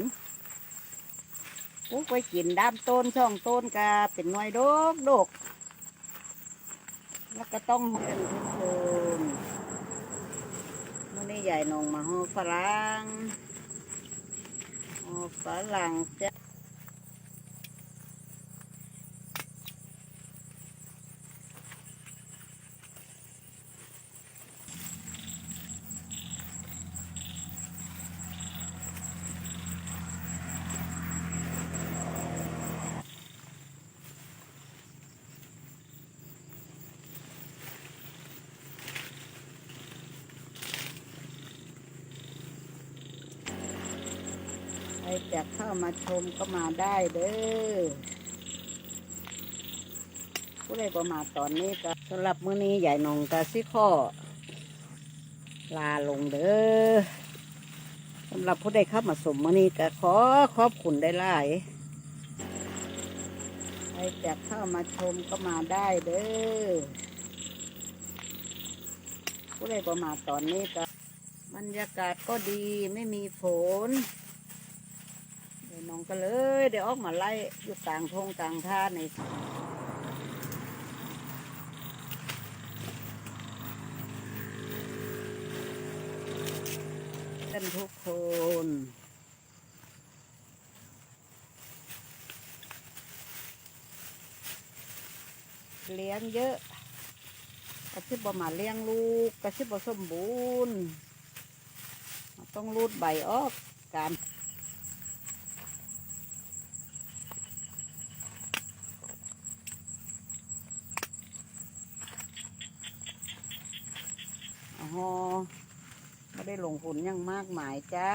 นปุ๊กไปกินด้ามต้นช่องต้นกาเป็นหน่วยดกดก แล้วก็ต้องเรียนทุกคนมื่อนี้ใหญ่นงมาหอฝรั่งหอฝรั่งจะ จะเข้ามาชมก็มาได้เด้อผู้ใดก็มาตอนนี้ก็สำหรับมื้อนี้ใหญ่นองกะสิข้อลาลงเด้อสำหรับผู้ใดเข้ามาสมมื้อนี้ก็ขอขอบคุณได้หลายใครจะเข้ามาชมก็มาได้เด้อผู้ใดก็มาตอนนี้ก็บรรยากาศก็ดีไม่มีฝน น้องก็เลยเดี๋ยวออกมาไล่อยู่กลางทงกลางท่าในกันทุกคนเลี้ยงเยอะกระชิบบ่มาเลี้ยงลูกกระชิบบ่สมบูรณ์ ต้องรูดใบออกการ อ๋อไม่ได้ลงทุนยังมากมายจ้า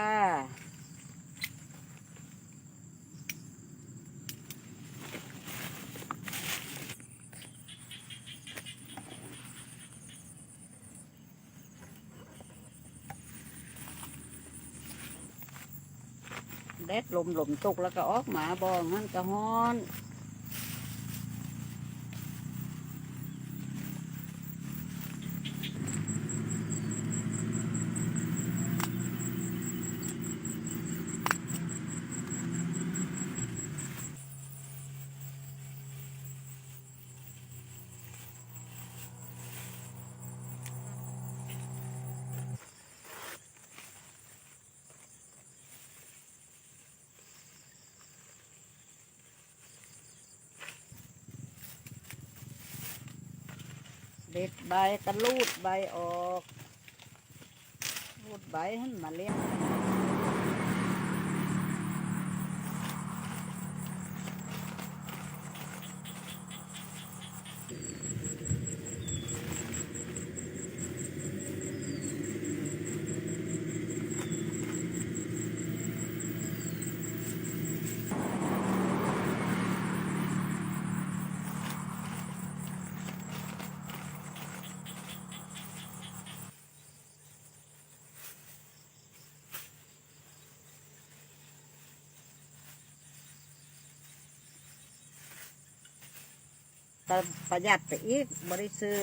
แดดลมลมตกแล้วก็ออกหมาบองนั่นก็ฮ้อน เด็ดใบก็ลูดใบออก รูดใบให้มันมาเลี้ยง แต่ประหยัดไปอีกบริซื้อ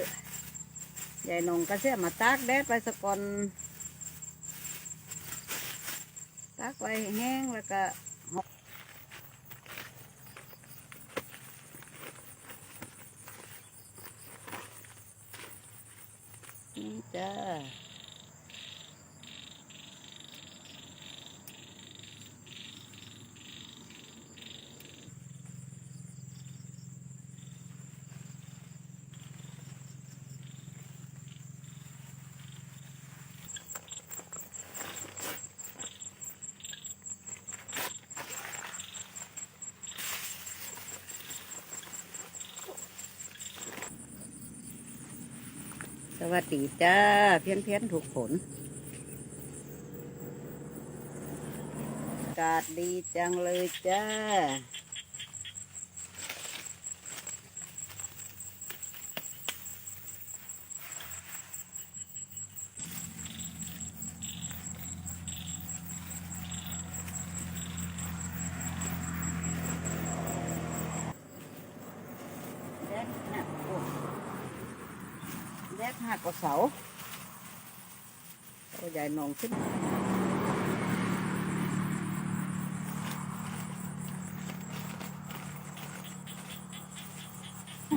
ใหญ่นงก็เสียมาตากแดดไปสกอนตากไว้แห้งแล้วก็นี่จ้า สวัสดีจ้า เพี้ยนเพี้ยนถูกผลอากาศดีจังเลยจ้า ห้ากว่าเสาเสาใหญ่นองขึ้น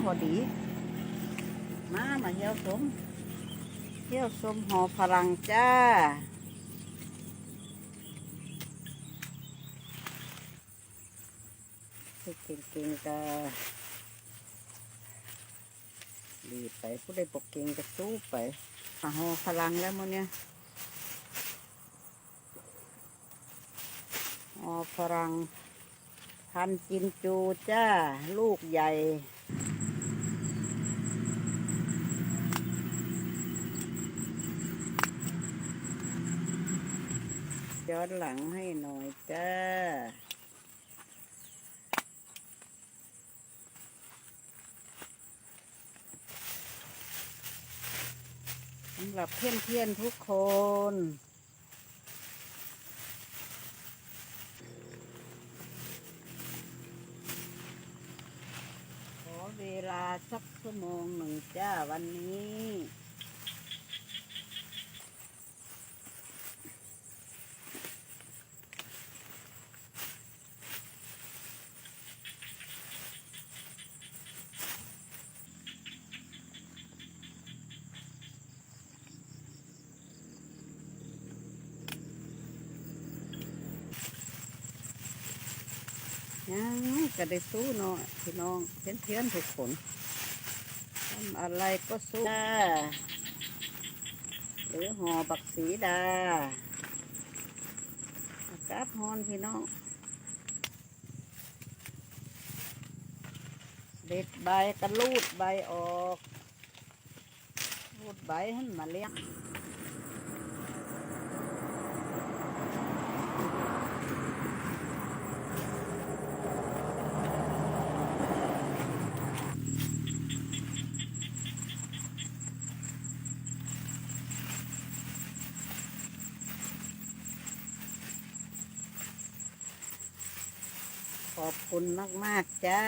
หอดี มามาเยี่ยวสมเยี่ยวสมหอฝรั่งจ้าเก่งๆจ้า ก็ดีไปผู้ใดปกเก่งก็สู้ไปหาหอพลังแล้วมั้งเนี่ยหอพลัง พันจินจูจ้า ลูกใหญ่ย้อนหลังให้หน่อยจ้า หรับเพื่อนๆทุกคน ขอเวลาสักชั่วโมงหนึ่งจ้าวันนี้ ยังก็ได้สู้เนาะพี่น้องเพื่อนเพื่อนๆทุกคนทำอะไรก็สู้จ้าหรือห่อบักสีดาอากาศฮ้อนพี่น้องเด็ดใบก็ลูดใบออกลูดใบให้มันมาเลี้ยง ขอบคุณมาก ๆ จ้า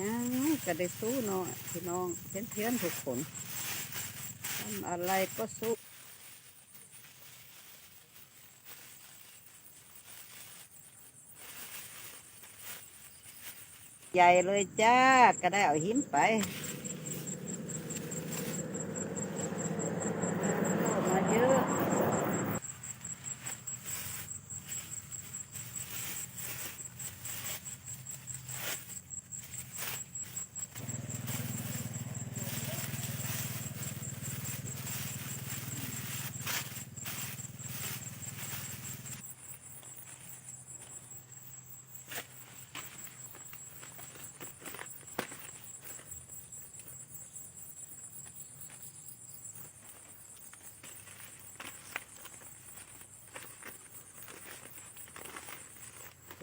ยังก็ได้สู้เนาะพี่น้องเพื่อนเพื่อนๆทุกคนทำอะไรก็สู้ใหญ่เลยจ้า ก็ได้เอาหิมไป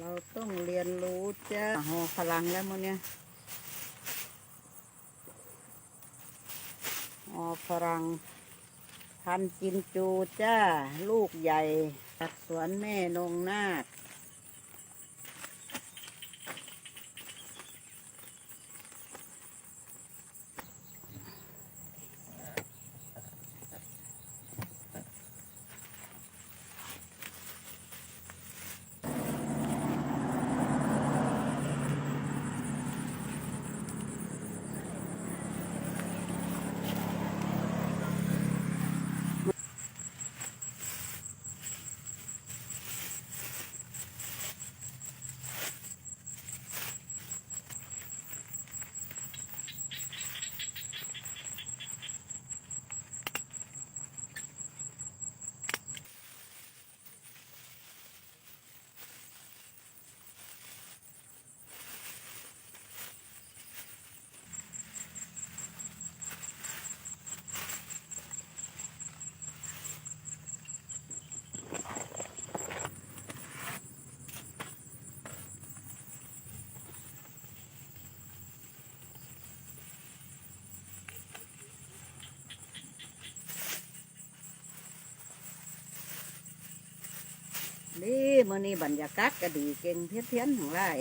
เราต้องเรียนรู้จ้าหอพลังแล้วมั้งเนี่ยหอพลังพันจินจูจ้า ลูกใหญ่จากสวนแม่นงนาค นี่ มื่อนี้บรรยากาศก็ดีเก่งเพี้ยนๆทั้งหลาย